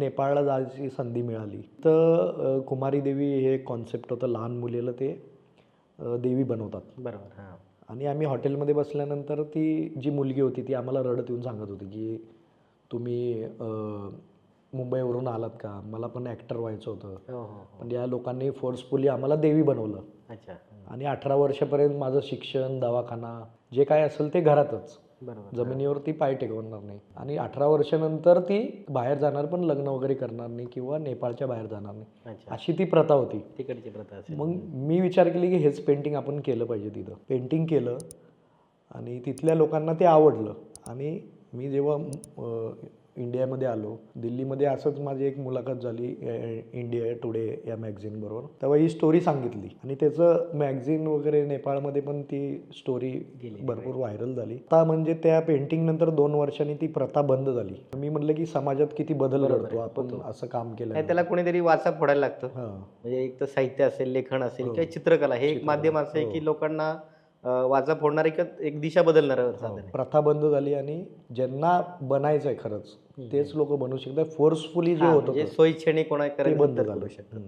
नेपाळला जायची संधी मिळाली. तर कुमारी देवी हे कॉन्सेप्ट होतं लहान मुलीला ते देवी बनवतात. बरोबर हां. आणि आम्ही हॉटेलमध्ये बसल्यानंतर ती जी मुलगी होती ती आम्हाला रडत येऊन सांगत होती की तुम्ही मुंबईवरून आलात का? मला पण ॲक्टर व्हायचं होतं. हो हो हो. पण या लोकांनी फोर्सफुली आम्हाला देवी बनवलं. अच्छा. आणि अठरा वर्षापर्यंत माझं शिक्षण दवाखाना जे काय असेल ते घरातच. बरोबर जमिनीवरती पाय टेकवणार नाही. आणि अठरा वर्षानंतर ती बाहेर जाणार पण लग्न वगैरे करणार नाही किंवा नेपाळच्या बाहेर जाणार नाही. अशी ती प्रथा होती. तिकडची प्रथा मग मी विचार केली की हेच पेंटिंग आपण केलं पाहिजे तिथं. पेंटिंग केलं आणि तिथल्या लोकांना ते आवडलं. आणि मी जेव्हा इंडियामध्ये आलो. दिल्लीमध्ये असंच माझी एक मुलाखत झाली इंडिया टुडे या मॅगझिन बरोबर. तेव्हा ही स्टोरी सांगितली आणि त्याचं मॅगझिन वगैरे नेपाळमध्ये पण ती स्टोरी भरपूर व्हायरल झाली. आता म्हणजे त्या पेंटिंग नंतर दोन वर्षांनी ती प्रथा बंद झाली. मी म्हटलं की समाजात किती बदल घडतो आपण असं काम केलं त्याला कोणीतरी वाचा फोडायला लागतं. हां. म्हणजे एक तर साहित्य असेल लेखन असेल किंवा चित्रकला हे एक माध्यम असं आहे की लोकांना वाचा फोडणार एक एक दिशा बदलणार साधन आहे. प्रथा बंद झाली आणि ज्यांना बनायचं आहे खरंच तेच लोक बनवू शकतात. फोर्सफुली जे हां, होतं म्हणजे सोयीक्षणी कोणा बंद झालं. शकतात.